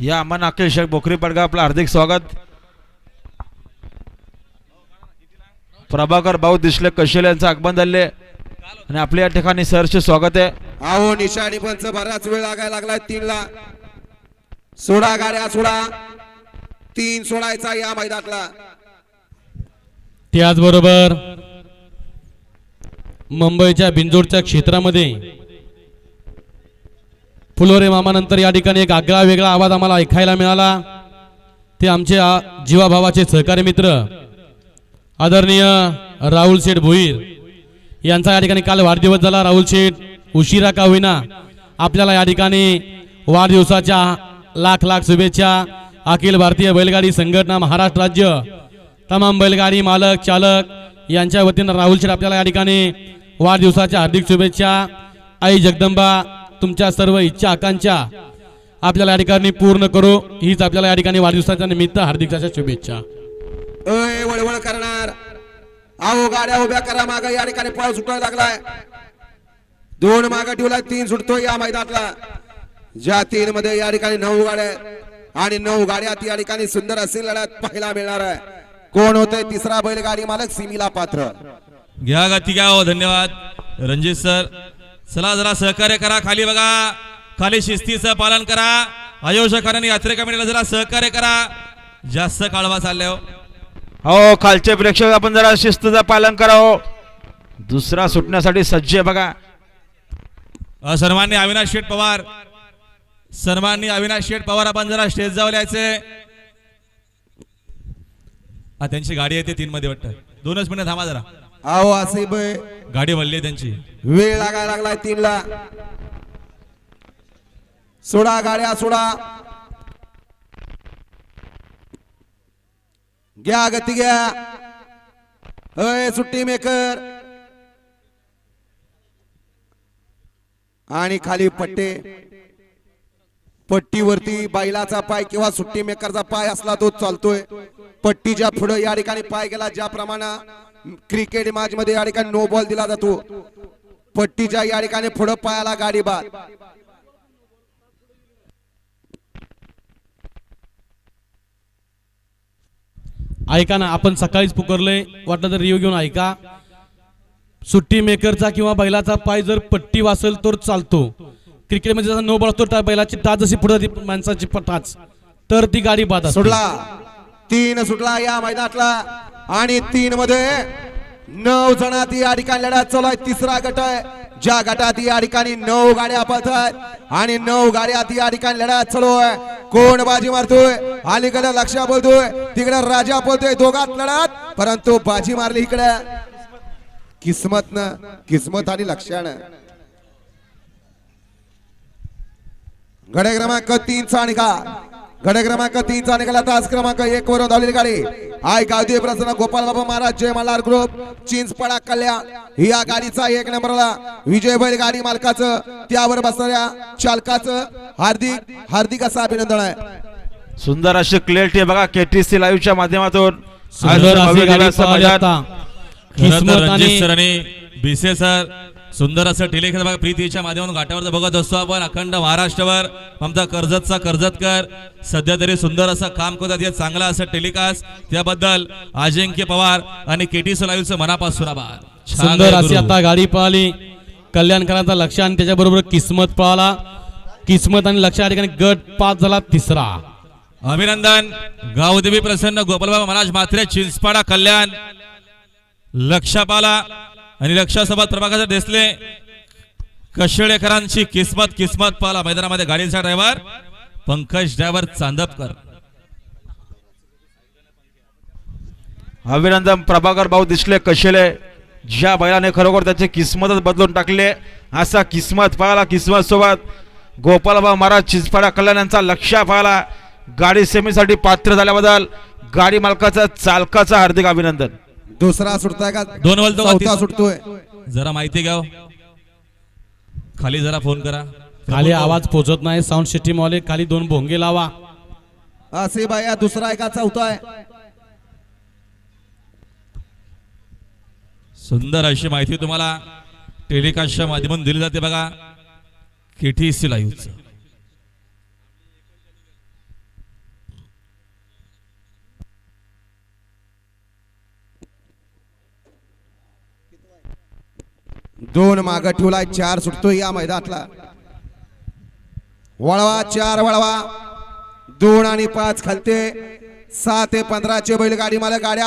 या अमन अखिल शेख बोकरी पडगा आपलं हार्दिक स्वागत. प्रभाकर भाऊ दिसले कशेल यांचं आगमन झाले आणि आपल्या या ठिकाणी सरचे स्वागत आहे. अहो निशाणी पंच बराच वेळ लागायला लागलाय तीन ला सोडा गाड्या सोडा. तीन सोडायचा या मैदानातला. त्याचबरोबर मुंबईच्या बिंजोडच्या क्षेत्रामध्ये फुलोरे मामानंतर या ठिकाणी एक आगळा वेगळा आवाज आम्हाला ऐकायला मिळाला. ते आमचे जीवाभावाचे सहकारी मित्र आदरणीय राहुल शेठ भोईर. यांचा या ठिकाणी काल वाढदिवस झाला. राहुल शेठ उशिरा का होईना आपल्याला या ठिकाणी वाढदिवसाच्या लाख लाख शुभेच्छा. अखिल भारतीय बैलगाडी संघटना महाराष्ट्र राज्य तमाम बैलगाडी मालक चालक यांच्या वतीनं राहुल शेठ आपल्याला या ठिकाणी वाढदिवसाच्या हार्दिक शुभेच्छा. आई जगदंबा तुमच्या सर्व इच्छा आकांक्षा आपल्याला या ठिकाणी पूर्ण करू. हीच आपल्याला या ठिकाणी वाढदिवसाच्या निमित्त हार्दिक अशा शुभेच्छा. अय वळवळ करणार. अहो गाड्या उभ्या करा माग. या ठिकाणी पळ सुटायला लागलाय. दोन माग ठेवलाय तीन सुटतोय या मैदानातला. ज्या तीन मध्ये या ठिकाणी नऊ गाड्या आणि नऊ गाड्यात या ठिकाणी सुंदर असे लढत पाहायला मिळणार आहे. कोण होतंय तिसरा बैलगाडी मालक? सिमीला पात्र. घ्या गती घ्या हो धन्यवाद. रणजित सर चला जरा सहकार्य करा. खाली बघा. खाली शिस्तीचं पालन करा. आयोजकांनी यात्रे कमिटीला जरा सहकार्य करा. जास्त काळवा चालले हो. हो खालचे प्रेक्षक आपण जरा शिस्तचं पालन करावं दुसरा सुटण्यासाठी सज्ज बघा. अ, सन्माननीय अविनाश शेठ पवार. सन्माननीय अविनाश शेठ पवार आपण जरा स्टेज जाऊ हा त्यांची गाडी येते तीन मध्ये वाटतं. दोनच मिनिट थांबा जरा. अहो असे बै. गाडी भरली त्यांची. वेळ लागायला लागलाय तीन ला सोडा गाड्या सोडा. घ्या गती घ्या. अय सुट्टी मेकर. आणि खाली पट्टे. पट्टीवरती बैलाचा पाय किंवा सुट्टी मेकरचा पाय असला तो चालतोय. पट्टीच्या पुढे या ठिकाणी पाय गेला ज्याप्रमाणे क्रिकेट मॅच मध्ये या ठिकाणी नो बॉल दिला जातो. पट्टीच्या या ठिकाणी पुढे पायाला गाडी बाद ऐका ना आपण सकाळीच पुकारलंय. वाटलं तर रिव्ह्यू घेऊन ऐका. सुट्टी मेकरचा किंवा बैलाचा पाय जर पट्टी वासेल तर चालतो. क्रिकेटमध्ये जसा नो बॉल असतो त्या बैलाची टाच जशी पुढे जाते माणसाची टाच. तर ती गाडी बाद. सुटला. तीन सुटला या मैदानातला. आणि तीन मध्ये नऊ जणात या ठिकाणी लढत चालू आहे. तिसरा गट आहे. ज्या गटात या ठिकाणी नऊ गाड्या पळत आहेत आणि नऊ गाड्यात या ठिकाणी लढत चालू आहे. कोण बाजी मारतोय? अलीकडे लक्षा बोलतोय. तिकडे राजा बोलतोय. दोघात लढत परंतु बाजी मारली इकडे. किस्मत न किस्मत आणि लक्षण. गडे क्रमांक तीनचा निकाल. गडे क्रमांक तीनचा निकाल. तास क्रमांक एक वरून धावलेली गाडी. आय गावदेव प्रसन्न गोपाल बाबा महाराज जय मल्हार ग्रुप चिंचपडा कल्याण या गाडीचा एक नंबरला विजय बैल गाडी मालकाचं त्यावर बसणाऱ्या चालकाचं हार्दिक हार्दिक असं अभिनंदन आहे सुंदर अशी क्लिअरिटी आहे बघा केटीसी लाईव्हच्या माध्यमातून सुंदर आज अशी भव्य गाडी दिव्याचं पळाली मैदान. आता. खरं तर किस्मत रणजित आणि सर आणि बिसे सर सुंदर असं टेलिखेळ बघा प्रीतीच्या माध्यमातून घाटावर बघत असतो आपण अखंड महाराष्ट्रावर. आमचा कर्जतचा कर्जतकर. सध्या तरी सुंदर असं काम करतात हे चांगला असं टेलिकास्ट. त्याबद्दल अजिंक्य पवार आणि केटी सोलाईचं मनापासून आभार. सुंदर अशी. आता गाडी पळाली कल्याणकरांचा लक्ष आणि त्याच्याबरोबर किस्मत पळाला किस्मत आणि लक्ष या ठिकाणी गट पाच झाला तिसरा. अभिनंदन. गावदेवी प्रसन्न गोपालबाबा महाराज मात्रे चिंचपाडा कल्याण. लक्षापाला. आणि रक्षासोबत प्रभाकर देसले. कशेळेकरांची किस्मत किस्मत पाला मैदानामध्ये गाडीचा ड्रायव्हर. पंकज ड्रायव्हर चांदपकर. अभिनंदन प्रभाकर भाऊ दिसले कशेले. ज्या बैलाने खरोखर त्याची किस्मतच बदलून टाकले. असा किस्मत पाहिला किस्मत सोबत गोपालबा महाराज चिंचपाडा कल्याण यांचा लक्ष पाहिला. गाडी सेमीसाठी पात्र झाल्याबद्दल गाडी मालकाचा चालकाचा हार्दिक अभिनंदन. दुसरा सुटतोय का? दोन का? चौथा सुटतोय. जरा माहिती घ्या हो. खाली जरा फोन करा. खाली आवाज पोचत नाही साऊंड सिस्टीम वाले खाली दोन भोंगे लावा. असे बाया दुसरा आहे का? चौथा आहे. सुंदर अशी माहिती तुम्हाला टेलिकास्टच्या माध्यमातून दिली जाते बघा. केटीसी लाईव्हचं दोन माग ठेवलाय चार सुटतोय या मैदानातला. वळवा चार वळवा. दोन आणि पाच खालते. सहा ते पंधराचे बैलगाडी मला गाड्या